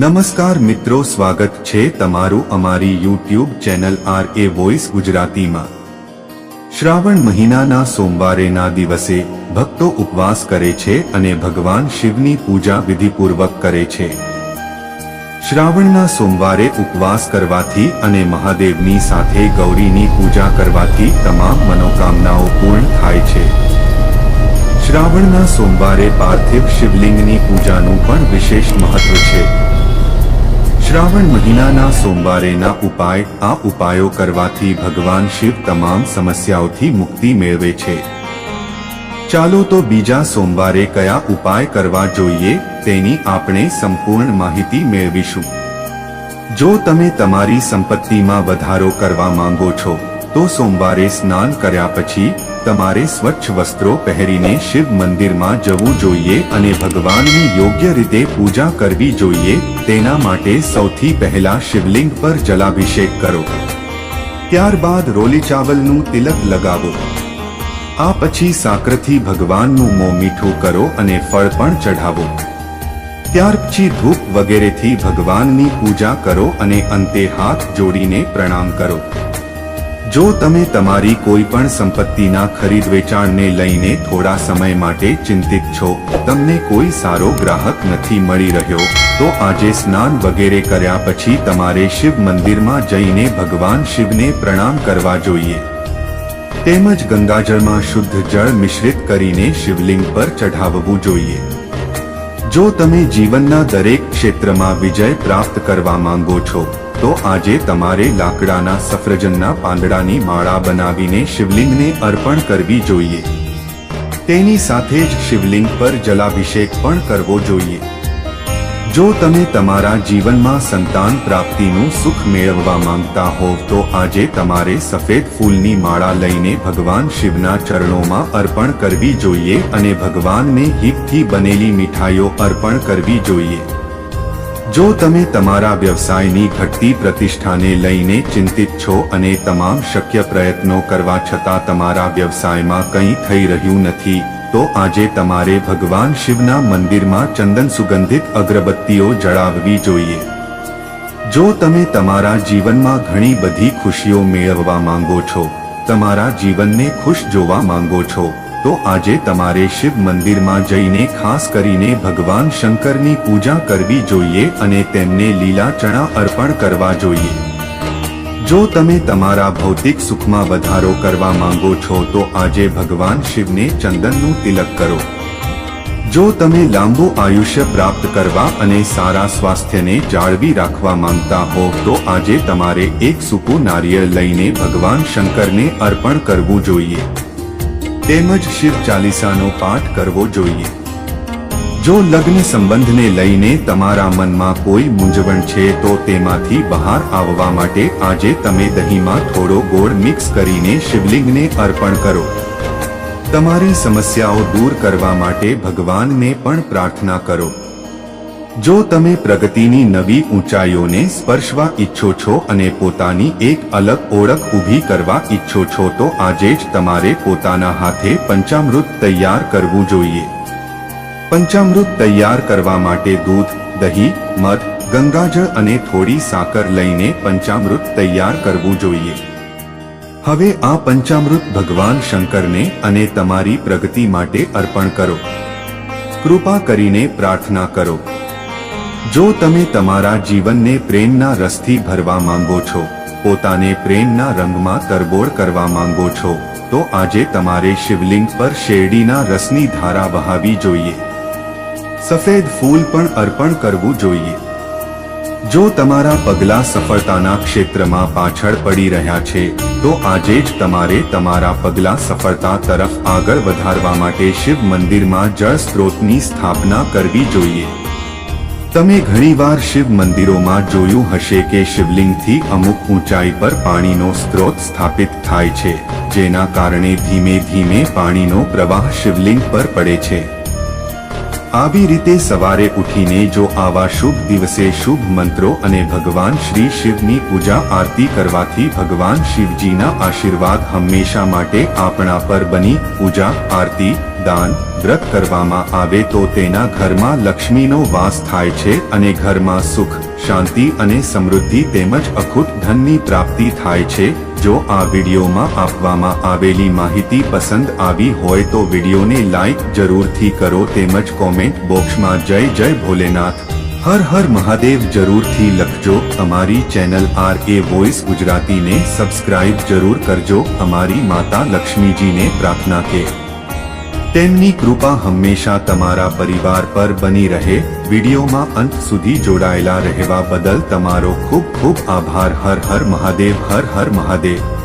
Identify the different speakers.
Speaker 1: નમસ્કાર મિત્રો, સ્વાગત છે તમારું અમારી YouTube channel R A voice ગુજરાતીમાં. શ્રાવણ મહિનાના સોમવારેના દિવસે ભક્તો ઉપવાસ કરે છે અને ભગવાન શિવની પૂજા વિધિપૂર્વક કરે છે. શ્રાવણના સોમવારે ઉપવાસ કરવાથી અને મહાદેવની સાથે ગૌરીની પૂજા કરવાથી તમામ મનોકામનાઓ પૂર્ણ થાય છે. શ્રાવણના સોમવારે પાર્થિવ શિવલિંગની પૂજાનું પણ વિશેષ મહત્વ છે. શ્રાવણ મહિનાના સોમવારેના ઉપાય, આ ઉપાયો કરવાથી ભગવાન શિવ તમામ સમસ્યાઓથી મુક્તિ મેળવે છે. ચાલો તો બીજા સોમવારે કયા ઉપાય કરવા જોઈએ, તેની આપણે સંપૂર્ણ માહિતી મેળવીશું. જો તમે તમારી સંપત્તિમાં વધારો કરવા માંગો છો તો સોમવારે સ્નાન કર્યા પછી તમારે સ્વચ્છ વસ્ત્રો પહેરીને શિવ મંદિરમાં જવું જોઈએ અને ભગવાનની યોગ્ય રીતે પૂજા કરવી જોઈએ, તેના માટે સૌથી પહેલા શિવલિંગ પર જલાભિષેક કરો. ત્યારબાદ રોલી ચાવલનું તિલક લગાવો. આ પછી સાકરથી ભગવાનનું મોં મીઠું કરો અને ફળ પણ ચઢાવો. ત્યાર પછી ધૂપ વગેરેથી ભગવાનની પૂજા કરો અને અંતે હાથ જોડીને પ્રણામ કરો. જો તમે તમારી કોઈ પણ સંપત્તિના ખરીદ વેચાણને લઈને થોડા સમય માટે ચિંતિત છો, તમને કોઈ સારો ગ્રાહક નથી મળી રહ્યો, તો આજે સ્નાન વગેરે કર્યા પછી તમારે શિવ મંદિરમાં જઈને ભગવાન શિવને પ્રણામ કરવા જોઈએ. તેમજ ગંગાજળમાં શુદ્ધ જળ મિશ્રિત કરીને શિવલિંગ પર ચઢાવવું જોઈએ. જો તમે જીવનના દરેક ક્ષેત્રમાં વિજય પ્રાપ્ત કરવા માંગો છો તો આજે તમારે લાકડાના સફરજનના પાંદડાની માળા બનાવીને શિવલિંગને અર્પણ કરવી જોઈએ. તેની સાથે જ શિવલિંગ પર જલાભિષેક પણ કરવો જોઈએ. જો તમે તમારા જીવનમાં સંતાન પ્રાપ્તિનું સુખ મેળવવા માંગતા હોવ તો આજે તમારે સફેદ ફૂલની માળા લઈને ભગવાન શિવના ચરણોમાં અર્પણ કરવી જોઈએ અને ભગવાનને હિપથી બનેલી મીઠાઈઓ અર્પણ કરવી જોઈએ. જો તમે તમારા વ્યવસાયની ઘટતી પ્રતિષ્ઠાને લઈને ચિંતિત છો અને તમામ શક્ય પ્રયત્નો કરવા છતાં તમારા વ્યવસાયમાં કંઈ થઈ રહ્યું નથી, તો આજે તમારે ભગવાન શિવના મંદિરમાં ચંદન સુગંધિત અગરબત્તીઓ જળાવવી જોઈએ. જો તમે તમારા જીવનમાં ઘણી બધી ખુશીઓ મેળવવા માંગો છો, તમારા જીવનને ખુશ જોવા માંગો છો તો આજે તમારે શિવ મંદિરમાં જઈને ખાસ કરીને ભગવાન શંકરની પૂજા કરવી જોઈએ અને તેમને લીલા ચણા અર્પણ કરવા જોઈએ. જો તમે તમારા ભૌતિક સુખમાં વધારો કરવા માંગો છો, તો આજે ભગવાન શિવને ચંદનનું તિલક કરો. જો તમે લાંબુ આયુષ્ય પ્રાપ્ત કરવા અને સારા સ્વાસ્થ્યને જાળવી રાખવા માંગતા હો, તો આજે તમારે એક સૂકું નારિયેળ લઈને ભગવાન શંકરને અર્પણ કરવું જોઈએ. તેમજ શિવ ચાલીસાનો પાઠ કરવો જોઈએ. જો લગ્ન સંબંધને લઈને તમારા મનમાં કોઈ મૂંઝવણ છે તો તેમાંથી બહાર આવવા માટે આજે તમે દહીંમાં થોડો ગોળ મિક્સ કરીને શિવલિંગને અર્પણ કરો. તમારી સમસ્યાઓ દૂર કરવા માટે ભગવાનને પણ પ્રાર્થના કરો. જો તમે પ્રગતિની નવી ઊંચાઈઓને સ્પર્શવા ઈચ્છો છો અને પોતાની એક અલગ ઓળખ ઊભી કરવા ઈચ્છો છો, તો આજે જ તમારે પોતાના હાથે પંચામૃત તૈયાર કરવું જોઈએ. પંચામૃત તૈયાર કરવા માટે દૂધ, દહીં, મધ, ગંગાજળ અને થોડી સાકર લઈને પંચામૃત તૈયાર કરવું જોઈએ. હવે આ પંચામૃત ભગવાન શંકરને અને તમારી પ્રગતિ માટે અર્પણ કરો. કૃપા કરીને પ્રાર્થના કરો. જો તમે તમારા જીવનને પ્રેમના રસથી ભરવા માંગો છો, પોતાને પ્રેમના રંગમાં તરબોળ કરવા માંગો છો, તો આજે તમારે શિવલિંગ પર શેરડીના રસની ધારા વહાવી જોઈએ. સફેદ ફૂલ પણ અર્પણ કરવું જોઈએ. જો તમારા પગલા સફળતાના ક્ષેત્રમાં પાછળ પડી રહ્યા છે, તો આજે જ તમારે તમારા પગલા સફળતા તરફ આગળ વધારવા માટે શિવ મંદિરમાં જળ સ્ત્રોતની સ્થાપના કરવી જોઈએ. તમે ઘણીવાર શિવ મંદિરોમાં જોયું હશે કે શિવલિંગથી અમુક ઊંચાઈ પર પાણીનો સ્ત્રોત સ્થાપિત થાય છે, જેના કારણે ધીમે ધીમે પાણીનો પ્રવાહ શિવલિંગ પર પડે છે. આવી રીતે સવારે ઉઠીને જો આવા શુભ દિવસે શુભ મંત્રો અને ભગવાન શ્રી શિવની પૂજા આરતી કરવાથી ભગવાન શિવજીના આશીર્વાદ હંમેશા માટે આપણા પર બની પૂજા, આરતી, દાન, વ્રત કરવામાં આવે તો તેના ઘરમાં લક્ષ્મીનો વાસ થાય છે અને ઘરમાં સુખ, શાંતિ અને સમૃદ્ધિ તેમજ અખૂટ ધનની પ્રાપ્તિ થાય છે. જો આ વિડીયોમાં આપવામાં આવેલી માહિતી પસંદ આવી હોય તો વિડીયોને લાઇક જરૂરથી કરો તેમજ કોમેન્ટ બોક્સમાં જય જય ભોલેનાથ. હર હર મહાદેવ જરૂરથી લખજો. અમારી ચેનલ આર એ વોઇસ ગુજરાતીને સબસ્ક્રાઇબ જરૂર કરજો. અમારી માતા લક્ષ્મીજીને પ્રાર્થના કે તેમની કૃપા હંમેશા તમારા પરિવાર પર બની રહે. વિડીયોમાં અંત સુધી જોડાયેલા રહેવા બદલ તમારો ખૂબ ખૂબ આભાર. હર હર મહાદેવ, હર હર મહાદેવ.